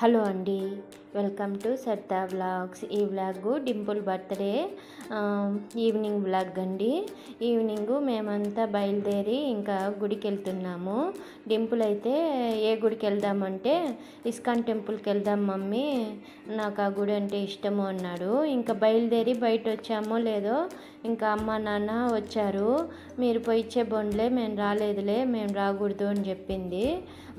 Hello అండి. Welcome to Sartha vlogs. ఈ vlog Dimple birthday evening vlog అండి. Evening మేమంతా బయలుదేరి ఇంకా గుడికి వెళ్తున్నాము డింపుల్ అయితే ఏ గుడికి వెళ్దామంటే ఇస్కాన్ టెంపుల్కి వెళ్దాం మమ్మీ. నాకు ఆ గుడి అంటే ఇష్టము అన్నాడు. ఇంకా బయలుదేరి బయట వచ్చామో లేదో ఇంకా అమ్మ నాన్న వచ్చారు. మీరు పోయిచ్చే బొండ్లే మేము రాలేదులే మేము రాకూడదు అని చెప్పింది.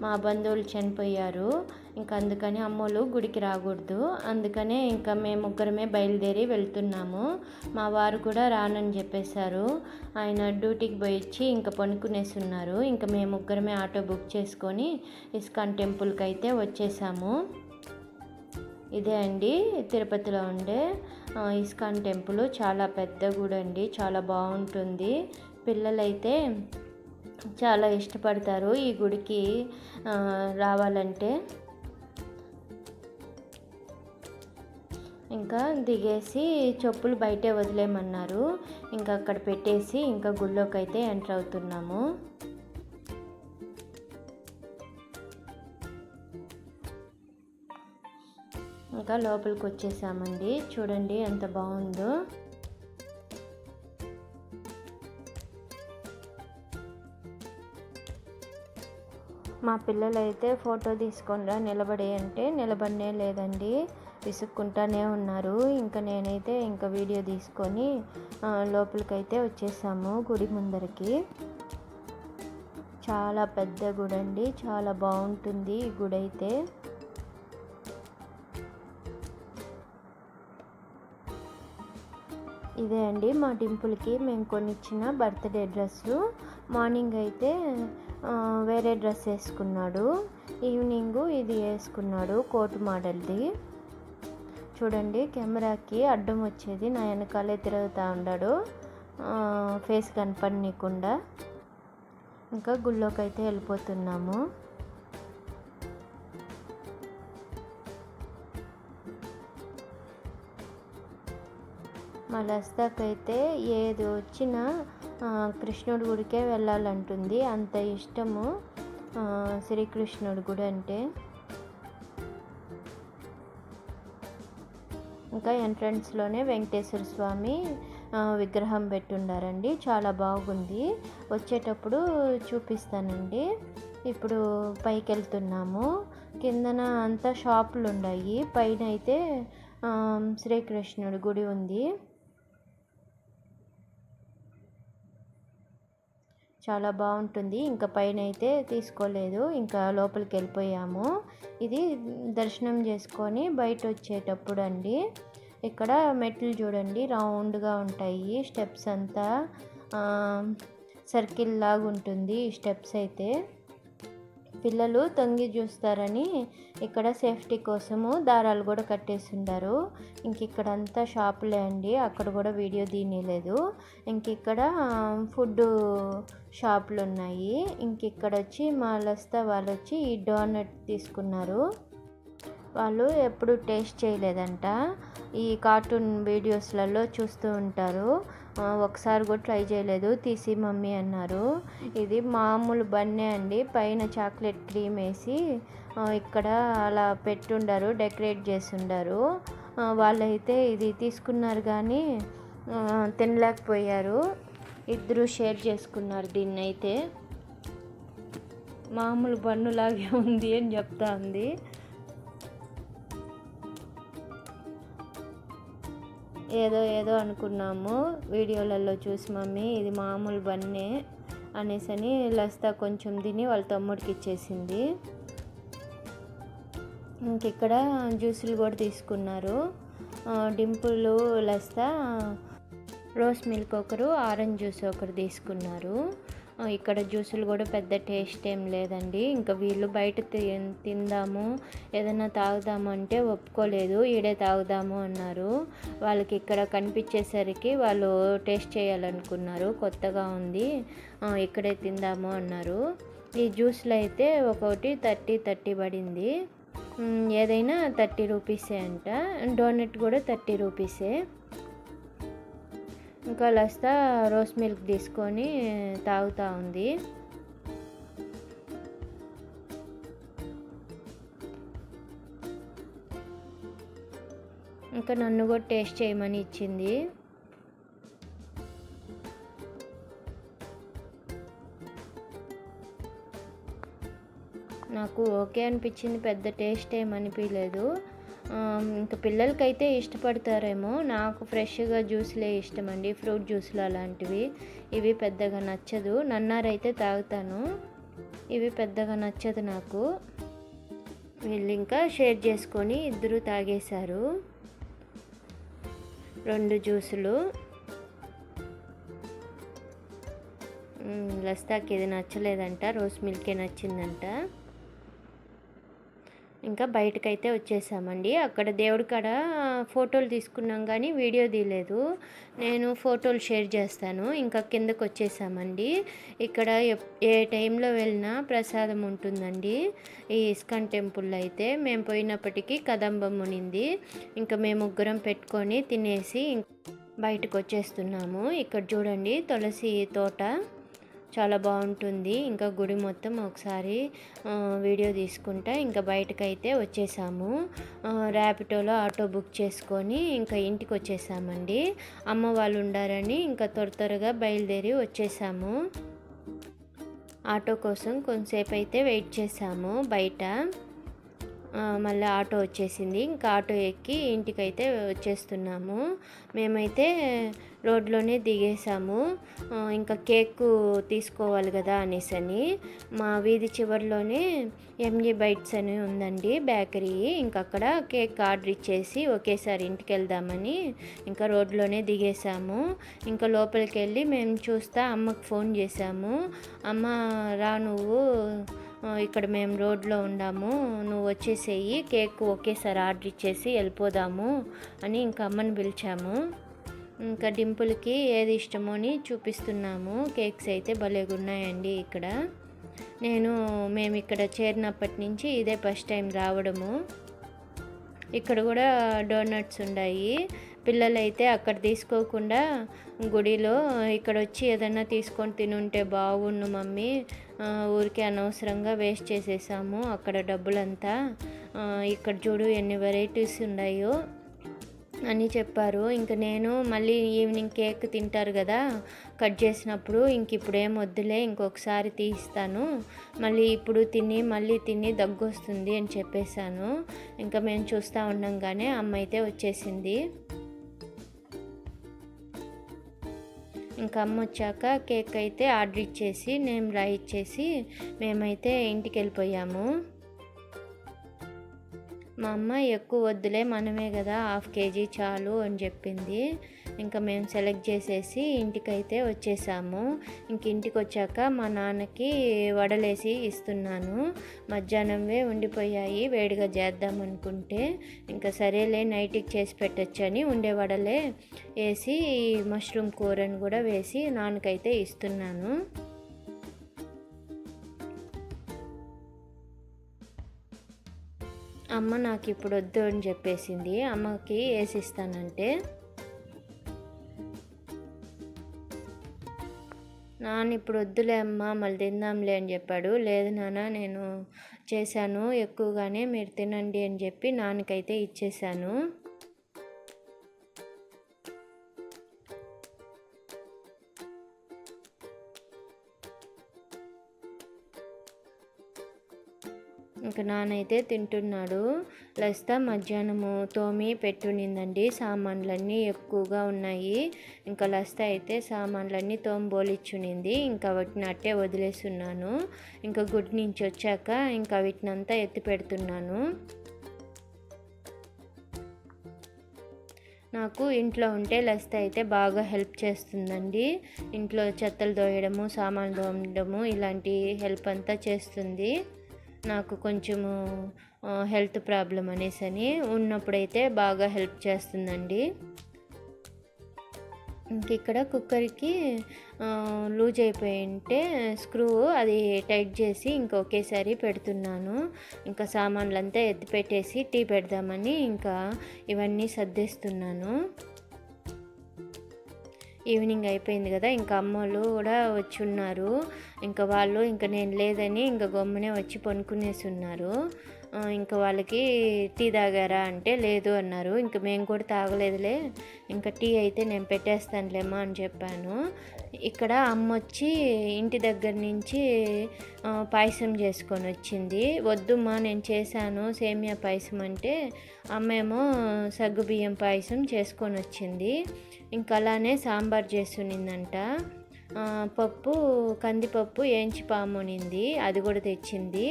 మా బంధువులు చనిపోయారు. ఇంకా అందుకని అమ్మోళ్ళు గుడికి రాకూడదు. అందుకనే ఇంకా మేము ముగ్గురమే బయలుదేరి వెళ్తున్నాము. మా వారు కూడా రానని చెప్పేశారు. ఆయన డ్యూటీకి పోయి వచ్చి ఇంకా పనుకునేసి ఉన్నారు ఇంకా మేము ముగ్గురమే ఆటో బుక్ చేసుకొని ఇస్కాన్ టెంపుల్కి అయితే వచ్చేసాము. ఇదే అండి తిరుపతిలో ఉండే ఇస్కాన్ టెంపుల్. చాలా పెద్ద గుడి అండి. చాలా బాగుంటుంది. పిల్లలైతే చాలా ఇష్టపడతారు ఈ గుడికి రావాలంటే. ఇంకా దిగేసి చెప్పులు బయటే వదిలేయమన్నారు. ఇంకా అక్కడ పెట్టేసి ఇంకా గుళ్ళోకి అయితే ఎంటర్ అవుతున్నాము. ఇంకా లోపలికి వచ్చేసామండి చూడండి ఎంత బాగుందో. మా పిల్లలైతే ఫోటో తీసుకుండా నిలబడే అంటే నిలబడనే లేదండి. విసుక్కుంటానే ఉన్నారు. ఇంకా నేనైతే ఇంకా వీడియో తీసుకొని లోపలికైతే వచ్చేసాము గుడి ముందరికి. చాలా పెద్ద గుడి అండి. చాలా బాగుంటుంది ఈ గుడి అయితే. ఇదే అండి మా డింపుల్కి మేము కొనిచ్చిన బర్త్డే డ్రెస్సు. మార్నింగ్ అయితే వేరే డ్రెస్ వేసుకున్నాడు. ఈవినింగ్ ఇది వేసుకున్నాడు కోటు మోడల్ది చూడండి కెమెరాకి అడ్డం వచ్చేది. నా వెనకాలే తిరుగుతూ ఉన్నాడు ఫేస్ కనపడనీయకుండా. ఇంకా గుళ్ళోకి అయితే వెళ్ళిపోతున్నాము. మా లస్తాకైతే ఏది వచ్చినా కృష్ణుడి గుడికే వెళ్ళాలంటుంది. అంత ఇష్టము శ్రీకృష్ణుడి గుడి అంటే ఇంకా ఎంట్రన్స్లోనే వెంకటేశ్వర స్వామి విగ్రహం పెట్టుండారండి. చాలా బాగుంది. వచ్చేటప్పుడు చూపిస్తానండి. ఇప్పుడు పైకి వెళ్తున్నాము కిందన అంతా షాపులు ఉన్నాయి పైన అయితే శ్రీకృష్ణుడి గుడి ఉంది. చాలా బాగుంటుంది. ఇంకా పైన అయితే తీసుకోలేదు. ఇంకా లోపలికి వెళ్ళిపోయాము ఇది దర్శనం చేసుకొని బయట వచ్చేటప్పుడు అండి ఇక్కడ మెట్లు చూడండి రౌండ్గా ఉంటాయి స్టెప్స్ అంతా. సర్కిల్ లాగా ఉంటుంది ఈ స్టెప్స్ అయితే. పిల్లలు తొంగి చూస్తారని ఇక్కడ సేఫ్టీ కోసము దారాలు కూడా కట్టేసిండారు. ఇంక ఇక్కడ అంతా షాపులే అండి అక్కడ కూడా వీడియో తీయలేదు. ఇంక ఇక్కడ ఫుడ్ షాపులు ఉన్నాయి ఇంక ఇక్కడ వచ్చి మా లస్తా వాళ్ళు వచ్చి ఈ డోనట్ తీసుకున్నారు. వాళ్ళు ఎప్పుడు టేస్ట్ చేయలేదంట. ఈ కార్టూన్ వీడియోస్లలో చూస్తూ ఉంటారు. ఒకసారి కూడా ట్రై చేయలేదు. తీసి మమ్మీ అన్నారు. ఇది మామూలు బన్నే అండి. పైన చాక్లెట్ క్రీమ్ వేసి ఇక్కడ అలా పెట్టుండారు డెకరేట్ చేసిండారు వాళ్ళైతే ఇది తీసుకున్నారు కానీ తినలేకపోయారు. ఇద్దరు షేర్ చేసుకున్నారు దీన్ని అయితే మామూలు బన్నులాగే ఉంది అని చెప్తా ఉంది ఏదో ఏదో అనుకున్నాము. వీడియోలలో చూసి మమ్మీ ఇది మామూలు బన్నే అనేసని లస్తా కొంచెం తిని వాళ్ళ తమ్ముడికి ఇచ్చేసింది. ఇంక ఇక్కడ జ్యూసులు కూడా తీసుకున్నారు. డింపులు లస్తా రోస్ మిల్క్ ఒకరు ఆరెంజ్ జ్యూస్ ఒకరు తీసుకున్నారు. ఇక్కడ జ్యూసులు కూడా పెద్ద టేస్ట్ ఏం లేదండి. ఇంకా వీళ్ళు బయట తిందాము ఏదైనా తాగుదాము అంటే ఒప్పుకోలేదు ఈడే తాగుదాము అన్నారు. వాళ్ళకి ఇక్కడ కనిపించేసరికి వాళ్ళు టేస్ట్ చేయాలనుకున్నారు కొత్తగా ఉంది. ఇక్కడే తిందాము అన్నారు. ఈ జ్యూస్లు అయితే ఒకటి థర్టీ థర్టీ పడింది. ఏదైనా థర్టీ రూపీసే అంట. డోనట్ కూడా థర్టీ రూపీసే. ఇంకా లస్తా రోస్ మిల్క్ తీసుకొని తాగుతూ ఉంది. ఇంకా నన్ను కూడా టేస్ట్ చేయమని ఇచ్చింది. నాకు ఓకే అనిపించింది పెద్ద టేస్ట్ ఏమనిపించలేదు ఇంకా పిల్లలకైతే ఇష్టపడతారేమో. నాకు ఫ్రెష్గా జ్యూస్లే ఇష్టం అండి ఫ్రూట్ జ్యూస్లు అలాంటివి. ఇవి పెద్దగా నచ్చదు. నన్నారైతే తాగుతాను. ఇవి పెద్దగా నచ్చదు నాకు. వీళ్ళు ఇంకా షేర్ చేసుకొని ఇద్దరు తాగేశారు. రెండు జ్యూసులు. లస్తాకి ఇది నచ్చలేదంట. రోస్ మిల్కే నచ్చిందంట. ఇంకా బయటకైతే వచ్చేసామండి. అక్కడ దేవుడి కాడ ఫోటోలు తీసుకున్నాం కానీ వీడియో తీయలేదు. నేను ఫోటోలు షేర్ చేస్తాను. ఇంకా కిందకు వచ్చేసామండి. ఇక్కడ ఏ టైంలో వెళ్ళినా ప్రసాదం ఉంటుందండి. ఈ ఇస్కాన్ టెంపుల్లో అయితే మేము పోయినప్పటికీ కదంబం ఉనింది ఇంకా మేము ముగ్గురం పెట్టుకొని తినేసి బయటకు వచ్చేస్తున్నాము. ఇక్కడ చూడండి తులసి తోట. చాలా బాగుంటుంది. ఇంకా గుడి మొత్తం ఒకసారి వీడియో తీసుకుంటా. ఇంకా బయటకైతే వచ్చేసాము. ర్యాపిటోలో ఆటో బుక్ చేసుకొని ఇంకా ఇంటికి వచ్చేసామండి అమ్మ వాళ్ళు ఉండారని ఇంకా త్వర త్వరగా బయలుదేరి వచ్చేసాము. ఆటో కోసం కొంతసేపు అయితే వెయిట్ చేసాము బయట. మళ్ళీ ఆటో వచ్చేసింది. ఇంకా ఆటో ఎక్కి ఇంటికైతే వచ్చేస్తున్నాము. మేమైతే రోడ్లోనే దిగేసాము ఇంకా కేక్ తీసుకోవాలి కదా అనేసి అని. మా వీధి చివరిలోనే ఎంజీ బైట్స్ అని ఉందండి బేకరీ. ఇంకా అక్కడ కేక్ ఆర్డర్ ఇచ్చేసి ఒకేసారి ఇంటికి వెళ్దామని ఇంకా రోడ్లోనే దిగేసాము ఇంకా లోపలికి వెళ్ళి మేము చూస్తా అమ్మకు ఫోన్ చేసాము అమ్మ రా నువ్వు ఇక్కడ మేము రోడ్లో ఉన్నాము నువ్వు వచ్చేసేయి కేక్ ఒకేసారి ఆర్డర్ ఇచ్చేసి వెళ్ళిపోదాము అని ఇంకా అమ్మని పిలిచాము. ఇంకా డింపుల్కి ఏది ఇష్టమో అని చూపిస్తున్నాము. కేక్స్ అయితే భలేగా ఉన్నాయండి ఇక్కడ. నేను మేము ఇక్కడ చేరినప్పటి నుంచి ఇదే ఫస్ట్ టైం రావడము. ఇక్కడ కూడా డోనట్స్ ఉన్నాయి పిల్లలైతే అక్కడ తీసుకోకుండా గుడిలో ఇక్కడ వచ్చి ఏదన్నా తీసుకొని తినుంటే బాగుండు మమ్మీ. ఊరికే అనవసరంగా వేస్ట్ చేసేసాము అక్కడ డబ్బులంతా. ఇక్కడ చూడు ఎన్ని వెరైటీస్ ఉన్నాయో. అని చెప్పారు. ఇంక నేను మళ్ళీ ఈవినింగ్ కేక్ తింటారు కదా కట్ చేసినప్పుడు ఇంక ఇప్పుడు ఏం వద్దులే ఇంకొకసారి తీస్తాను. మళ్ళీ ఇప్పుడు తిని మళ్ళీ తిని దగ్గు వస్తుంది అని చెప్పేశాను. ఇంకా మేము చూస్తూ ఉండంగానే అమ్మ అయితే వచ్చేసింది. ఇంకా అమ్మ వచ్చాక కేక్ అయితే ఆర్డర్ ఇచ్చేసి నేను రాయిచ్చేసి మేమైతే ఇంటికి వెళ్ళిపోయాము. మా అమ్మ ఎక్కువ వద్దులే మనమే కదా హాఫ్ కేజీ చాలు అని చెప్పింది. ఇంకా మేము సెలెక్ట్ చేసేసి ఇంటికైతే వచ్చేసాము. ఇంక ఇంటికి వచ్చాక మా నాన్నకి వడలేసి ఇస్తున్నాను. మధ్యాహ్నంవే ఉండిపోయాయి వేడిగా చేద్దాం అనుకుంటే. ఇంకా సరేలే నైట్కి చేసి పెట్టచ్చని ఉండే వడలే వేసి మష్రూమ్ కూరని కూడా వేసి నాన్నకైతే ఇస్తున్నాను. అమ్మ నాకు ఇప్పుడు వద్దు అని చెప్పేసింది. అమ్మకి వేసిస్తానంటే నాన్న ఇప్పుడు వద్దులే అమ్మ మళ్ళీ తిందాంలే అని చెప్పాడు. లేదు నాన్న నేను చేశాను ఎక్కువగానే మీరు తినండి అని చెప్పి నాన్నకైతే ఇచ్చేసాను ఇంకా నానైతే తింటున్నాడు. లస్తా మధ్యాహ్నము తోమి పెట్టునిందండి సామాన్లన్నీ ఎక్కువగా ఉన్నాయి. ఇంకా లస్తా అయితే సామాన్లన్నీ తోమి బోలిచ్చునింది ఇంకా వాటిని అట్టే వదిలేస్తున్నాను. ఇంకా గుడ్ నుంచి వచ్చాక ఇంకా వీటినంతా ఎత్తి పెడుతున్నాను. నాకు ఇంట్లో ఉంటే లస్త అయితే బాగా హెల్ప్ చేస్తుందండి. ఇంట్లో చెత్తలు దోయడము సామాన్లు దోమడము ఇలాంటి హెల్ప్ అంతా చేస్తుంది. నాకు కొంచెము హెల్త్ ప్రాబ్లం అనేసి అని ఉన్నప్పుడైతే బాగా హెల్ప్ చేస్తుందండి. ఇంక ఇక్కడ కుక్కర్కి లూజ్ అయిపోయి ఉంటే స్క్రూ అది టైట్ చేసి ఇంకా ఒకేసారి పెడుతున్నాను. ఇంకా సామాన్లంతా ఎత్తి పెట్టేసి టీ పెడదామని ఇంకా ఇవన్నీ సర్దేస్తున్నాను. ఈవినింగ్ అయిపోయింది కదా ఇంకా అమ్మోళ్ళు కూడా వచ్చి ఉన్నారు ఇంకా వాళ్ళు ఇంకా నేను లేదని ఇంకా గమ్మునే వచ్చి పనుకునేసి ఉన్నారు. ఇంకా వాళ్ళకి టీ తాగారా అంటే లేదు అన్నారు. ఇంకా మేము కూడా తాగలేదులే. ఇంకా టీ అయితే నేను పెట్టేస్తానులేమ్మా అని చెప్పాను. ఇక్కడ అమ్మ వచ్చి ఇంటి దగ్గర నుంచి పాయసం చేసుకొని వచ్చింది. వద్దుమ్మా నేను చేశాను సేమియా పాయసం అంటే అమ్మేమో సగ్గుబియ్యం పాయసం చేసుకొని వచ్చింది. ఇంకా అలానే సాంబార్ చేస్తునిందంట పప్పు కందిపప్పు ఏంచి పామునింది అది కూడా తెచ్చింది.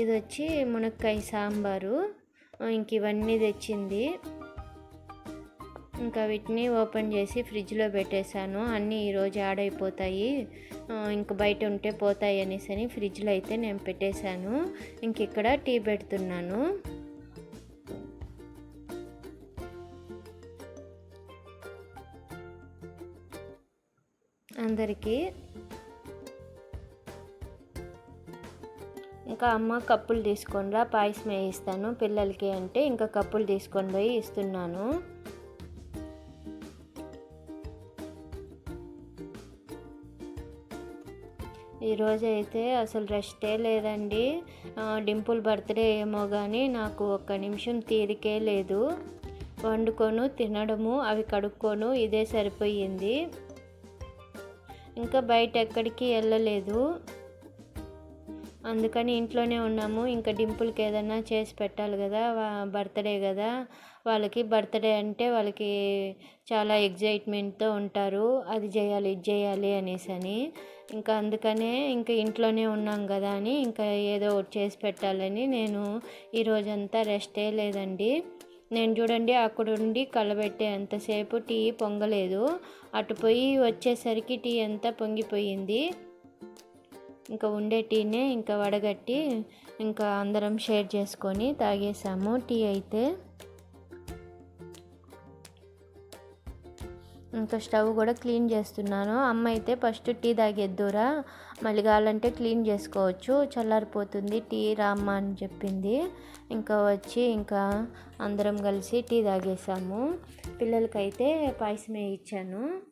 ఇది వచ్చి మునక్కాయ సాంబారు. ఇంక ఇవన్నీ తెచ్చింది. ఇంకా వీటిని ఓపెన్ చేసి ఫ్రిడ్జ్లో పెట్టేశాను. అన్నీ ఈరోజు యాడ్ అయిపోతాయి. ఇంక బయట ఉంటే పోతాయి అనేసి అని ఫ్రిడ్జ్లో అయితే నేను పెట్టేశాను. ఇంక ఇక్కడ టీ పెడుతున్నాను. అందరికీ ఇంకా అమ్మ కప్పులు తీసుకొని రా పాయసం వేయిస్తాను పిల్లలకి అంటే ఇంకా కప్పులు తీసుకొని పోయి ఇస్తున్నాను. ఈరోజు అయితే అసలు రెస్టే లేదండి. డింపుల్ బర్త్డే ఏమో కానీ నాకు ఒక్క నిమిషం తీరికే లేదు. వండుకొను తినడము అవి కడుక్కోను ఇదే సరిపోయింది. ఇంకా బయట ఎక్కడికి వెళ్ళలేదు. అందుకని ఇంట్లోనే ఉన్నాము. ఇంకా డింపుల్కి ఏదైనా చేసి పెట్టాలి కదా బర్త్డే కదా. వాళ్ళకి బర్త్డే అంటే వాళ్ళకి చాలా ఎగ్జైట్మెంట్తో ఉంటారు. అది చేయాలి ఇది చేయాలి అనేసి అని. ఇంకా అందుకనే ఇంకా ఇంట్లోనే ఉన్నాం కదా అని ఇంకా ఏదో ఒకటి చేసి పెట్టాలని నేను ఈరోజంతా రెస్టే లేదండి. నేను చూడండి అక్కడ ఉండి కలబెట్టే అంతసేపు టీ పొంగలేదు. అటు పోయి వచ్చేసరికి టీ అంతా పొంగిపోయింది. ఇంకా ఉండే టీనే ఇంకా వడగట్టి ఇంకా అందరం షేర్ చేసుకొని తాగేసాము. టీ అయితే ఇంకా స్టవ్ కూడా క్లీన్ చేస్తున్నాను. అమ్మ అయితే ఫస్ట్ టీ తాగేద్దురా మళ్ళీ కావాలంటే క్లీన్ చేసుకోవచ్చు. చల్లారిపోతుంది టీ రామ్మ అని చెప్పింది. ఇంకా వచ్చి ఇంకా అందరం కలిసి టీ తాగేసాము. పిల్లలకైతే పాయసమే ఇచ్చాను.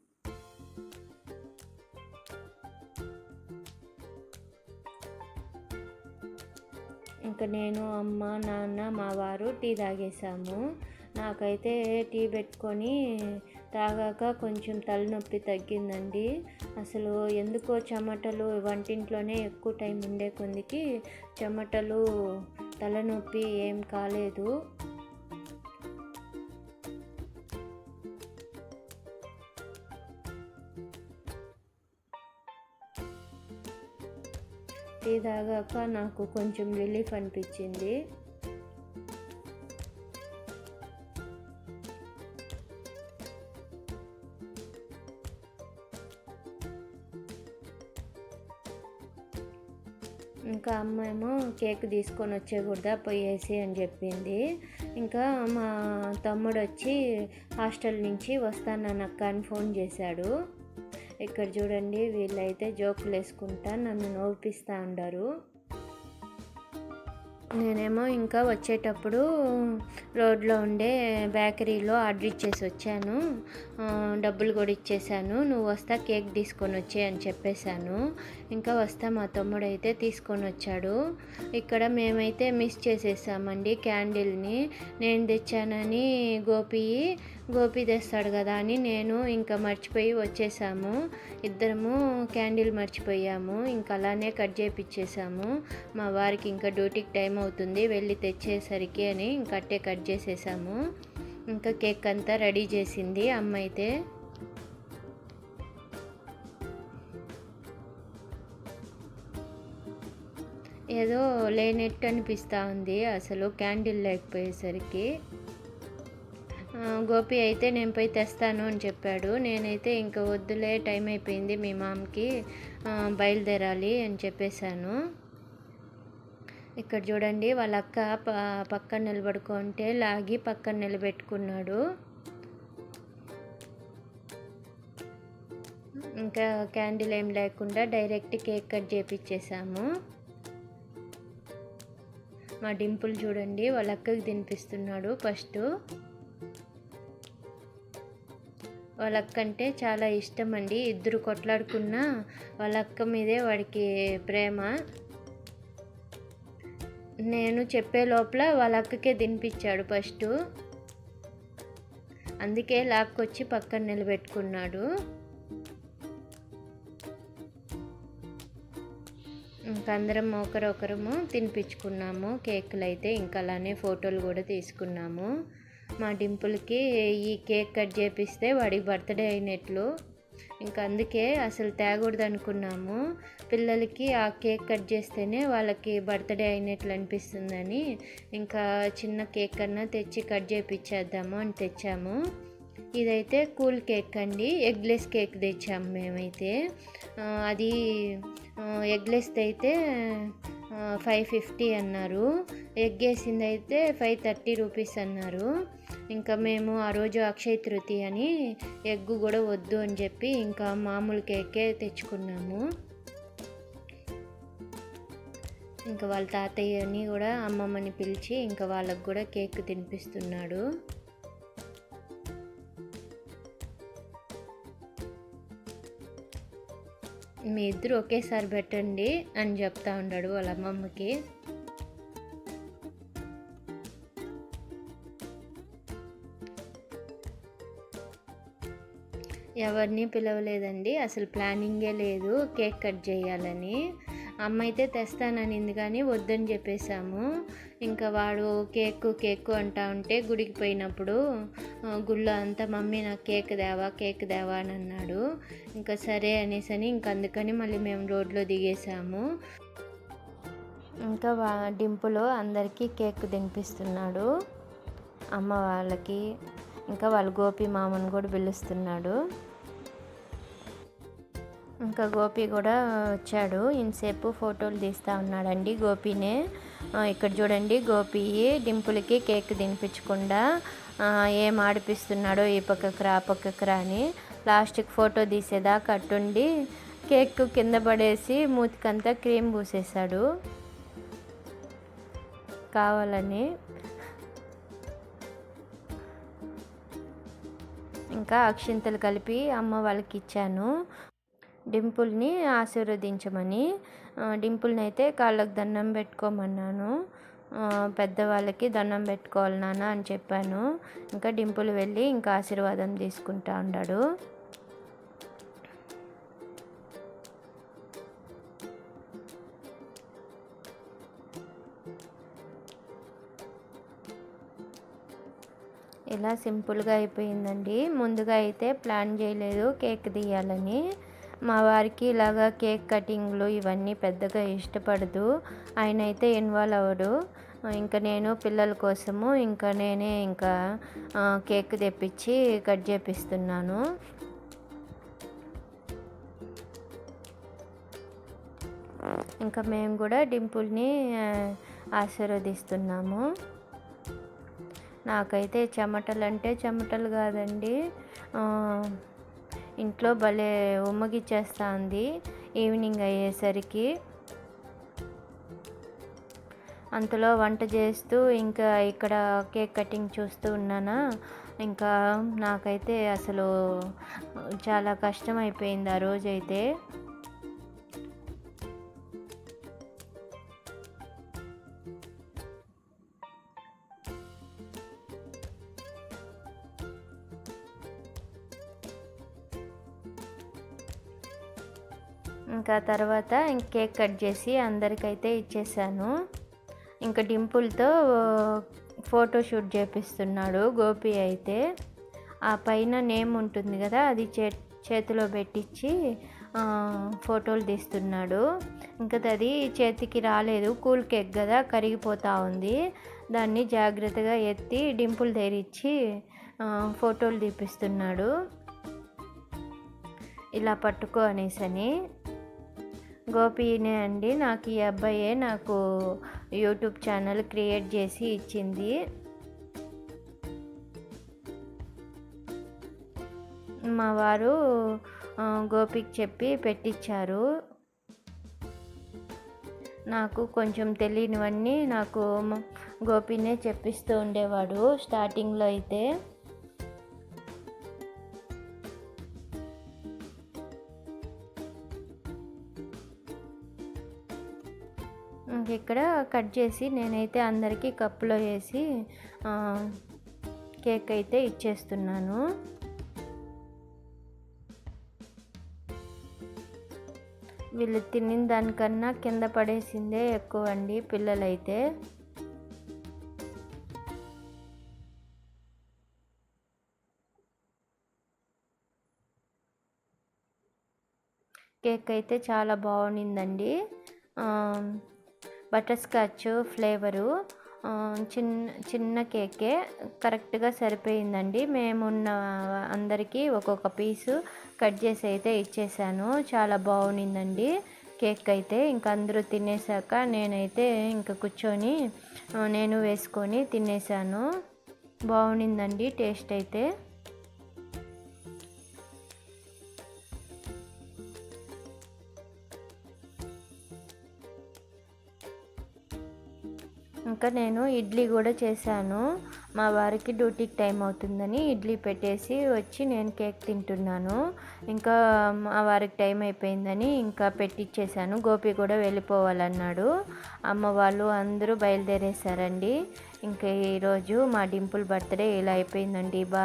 ఇంకా నేను అమ్మ నాన్న మా వారు టీ తాగేసాము నాకైతే టీ పెట్టుకొని తాగాక కొంచెం తలనొప్పి తగ్గిందండి. అసలు ఎందుకో చెమటలు వంటింట్లోనే ఎక్కువ టైం ఉండే కొందికి చెమటలు తలనొప్పి ఏం కాలేదు. టీ తాగాక నాకు కొంచెం రిలీఫ్ అనిపించింది. ఇంకా అమ్మ ఏమో కేక్ తీసుకొని వచ్చేకూడదా పోయేసి అని చెప్పింది. ఇంకా మా తమ్ముడు వచ్చి హాస్టల్ నుంచి వస్తానన్న అక్క అని ఫోన్ చేశాడు. ఇక్కడ చూడండి వీళ్ళైతే జోకులు వేసుకుంటా నన్ను నవ్విస్తూ ఉండారు. నేనేమో ఇంకా వచ్చేటప్పుడు రోడ్లో ఉండే బేకరీలో ఆర్డర్ ఇచ్చేసి వచ్చాను. డబ్బులు కూడా ఇచ్చేసాను. నువ్వు వస్తా కేక్ తీసుకొని వచ్చే అని చెప్పేశాను. ఇంకా వస్తా మా తమ్ముడు అయితే తీసుకొని వచ్చాడు. ఇక్కడ మేమైతే మిస్ చేసేసామండి క్యాండిల్ని. నేను తెచ్చానని గోపి గోపి తెస్తాడు కదా అని నేను ఇంకా మర్చిపోయి వచ్చేసాము. ఇద్దరము క్యాండిల్ మర్చిపోయాము. ఇంకా అలానే కట్ చేపిచ్చేసాము. మా వారికి ఇంకా డ్యూటీకి టైం అవుతుంది. వెళ్ళి తెచ్చేసరికి అని ఇంకా అట్టే కట్ చేసేసాము. ఇంకా కేక్ అంతా రెడీ చేసింది అమ్మ అయితే ఏదో లేనట్టు అనిపిస్తూ ఉంది. అసలు క్యాండిల్ లేకపోయేసరికి. గోపి అయితే నేను పోయి తెస్తాను అని చెప్పాడు. నేనైతే ఇంకా వద్దులే టైం అయిపోయింది మీ మామకి బయలుదేరాలి అని చెప్పేశాను. ఇక్కడ చూడండి వాళ్ళ అక్క ప పక్కన నిలబడుకుంటే లాగి పక్కన నిలబెట్టుకున్నాడు. ఇంకా క్యాండిల్ ఏం లేకుండా డైరెక్ట్ కేక్ కట్ చేపించేసాము మా డింపుల్ చూడండి వాళ్ళ అక్కకి తినిపిస్తున్నాడు ఫస్ట్. వాళ్ళ అక్క అంటే చాలా ఇష్టం అండి ఇద్దరు కొట్లాడుకున్నా వాళ్ళ అక్క మీదే వాడికి ప్రేమ. నేను చెప్పే లోపల వాళ్ళ అక్కకే తినిపించాడు ఫస్ట్. అందుకే లాక్కొచ్చి పక్కన నిలబెట్టుకున్నాడు. ఇంకా అందరం ఒకరొకరము తినిపించుకున్నాము కేకులు అయితే ఇంకా అలానే ఫోటోలు కూడా తీసుకున్నాము. మా డింపుల్కి ఈ కేక్ కట్ చేపిస్తే వాడికి బర్త్డే అయినట్లు. ఇంకా అందుకే అసలు తేగూడదు అనుకున్నాము. పిల్లలకి ఆ కేక్ కట్ చేస్తేనే వాళ్ళకి బర్త్డే అయినట్లు అనిపిస్తుందని ఇంకా చిన్న కేక్ కన్నా తెచ్చి కట్ చేపిచ్చేద్దాము అని తెచ్చాము. ఇదైతే కూల్ కేక్ అండి. ఎగ్లెస్ కేక్ తెచ్చాము మేమైతే. అది ఎగ్లెస్ అయితే ఫైవ్ ఫిఫ్టీ అన్నారు. ఎగ్ వేసింది అయితే ఫైవ్ థర్టీ రూపీస్ అన్నారు. ఇంకా మేము ఆ రోజు అక్షయ తృతీయ అని ఎగ్ కూడా వద్దు అని చెప్పి ఇంకా మామూలు కేకే తెచ్చుకున్నాము. ఇంకా వాళ్ళ తాతయ్యని కూడా అమ్మమ్మని పిలిచి ఇంకా వాళ్ళకు కూడా కేక్ తినిపిస్తున్నాడు. మీ ఇద్దరు ఒకేసారి పెట్టండి అని చెప్తా ఉన్నాడు వాళ్ళ అమ్మమ్మకి. ఎవరిని పిలవలేదండి అసలు ప్లానింగే లేదు కేక్ కట్ చేయాలని. అమ్మ అయితే తెస్తాననింది కానీ వద్దని చెప్పేశాము. ఇంకా వాడు కేక్ కేక్ అంటా ఉంటే గుడికి పోయినప్పుడు గుళ్ళో అంతా మమ్మీ నాకు కేక్ దేవా కేక్ దేవా అని అన్నాడు. ఇంకా సరే అనేసి అని ఇంక అందుకని మళ్ళీ మేము రోడ్లో దిగేసాము ఇంకా వా డింపులో అందరికీ కేక్ తినిపిస్తున్నాడు. అమ్మ వాళ్ళకి ఇంకా వాళ్ళ గోపి మామను కూడా పిలుస్తున్నాడు. ఇంకా గోపి కూడా వచ్చాడు. ఇంతసేపు ఫోటోలు తీస్తూ ఉన్నాడండి గోపినే. ఇక్కడ చూడండి గోపి డింపుల్కి కేక్ తినిపించకుండా ఏం ఆడిపిస్తున్నాడో ఈ పక్కకు రా పక్కకు రా అని ప్లాస్టిక్ ఫోటో తీసేదాకా కట్టుండి కేక్ కింద పడేసి మూతికంతా క్రీమ్ పూసేశాడు. కావాలని. ఇంకా అక్షింతలు కలిపి అమ్మ వాళ్ళకి ఇచ్చాను. డింపుల్ని ఆశీర్వదించమని డింపుల్ని అయితే కాళ్ళకు దండం పెట్టుకోమన్నాను. పెద్దవాళ్ళకి దండం పెట్టుకోవాలి నాన్న అని చెప్పాను. ఇంకా డింపుల్ వెళ్ళి ఇంకా ఆశీర్వాదం తీసుకుంటా ఉన్నాడు ఇలా సింపుల్గా అయిపోయిందండి. ముందుగా అయితే ప్లాన్ చేయలేదు కేక్ తీయాలని. మా వారికి ఇలాగా కేక్ కటింగ్లు ఇవన్నీ పెద్దగా ఇష్టపడదు. ఆయన అయితే ఇన్వాల్వ్ అవ్వడు. ఇంకా నేను పిల్లల కోసము ఇంకా నేనే ఇంకా కేక్ తెప్పించి కట్ చేపిస్తున్నాను. ఇంకా మేము కూడా డింపుల్ని ఆశీర్వదిస్తున్నాము. నాకైతే చెమటలు అంటే చెమటలు కాదండి. ఇంట్లో భలే ఉమ్మగిచ్చేస్తా ఉంది ఈవినింగ్ అయ్యేసరికి. అంతలో వంట చేస్తూ ఇంకా ఇక్కడ కేక్ కటింగ్ చూస్తూ ఉన్నానా? ఇంకా నాకైతే అసలు చాలా కష్టం అయిపోయింది ఆ రోజైతే. ఇంకా తర్వాత ఇంక కేక్ కట్ చేసి అందరికైతే ఇచ్చేసాను. ఇంకా డింపుల్తో ఫోటో షూట్ చేపిస్తున్నాడు గోపి అయితే. ఆ పైన నేమ్ ఉంటుంది కదా అది చే చేతిలో పెట్టించి ఫోటోలు తీస్తున్నాడు. ఇంకా అది చేతికి రాలేదు కూల్ కేక్ కదా కరిగిపోతూ ఉంది. దాన్ని జాగ్రత్తగా ఎత్తి డింపుల్ తెరిచి ఫోటోలు తీపిస్తున్నాడు. ఇలా పట్టుకో అనేసని. గోపినే అండి. నాకు ఈ అబ్బాయే నాకు యూట్యూబ్ ఛానల్ క్రియేట్ చేసి ఇచ్చింది. మా వారు గోపికి చెప్పి పెట్టించారు నాకు కొంచెం తెలియనివన్నీ నాకు గోపినే చెప్పిస్తూ ఉండేవాడు స్టార్టింగ్లో అయితే. ఇక్కడ కట్ చేసి నేనైతే అందరికీ కప్పులో వేసి కేక్ అయితే ఇచ్చేస్తున్నాను. వీళ్ళు తినిన దానికన్నా కింద పడేసిందే ఎక్కువ అండి పిల్లలైతే. కేక్ అయితే చాలా బాగుండిందండి. బటర్ స్కాచ్ ఫ్లేవరు చిన్న చిన్న కేకే కరెక్ట్గా సరిపోయిందండి. మేమున్న అందరికీ ఒక్కొక్క పీసు కట్ చేసి అయితే ఇచ్చేసాను. చాలా బాగుండిందండి కేక్ అయితే ఇంకా అందరూ తినేసాక నేనైతే ఇంకా కూర్చొని నేను వేసుకొని తినేసాను. బాగుండిందండి టేస్ట్ అయితే. ఇంకా నేను ఇడ్లీ కూడా చేశాను. మా వారికి డ్యూటీకి టైం అవుతుందని ఇడ్లీ పెట్టేసి వచ్చి నేను కేక్ తింటున్నాను. ఇంకా మా వారికి టైం అయిపోయిందని ఇంకా పెట్టిచ్చేసాను గోపి కూడా వెళ్ళిపోవాలన్నాడు. అమ్మ వాళ్ళు అందరూ బయలుదేరేశారండి. ఇంకా ఈరోజు మా డింపుల్ బర్త్డే ఇలా అయిపోయిందండి. బా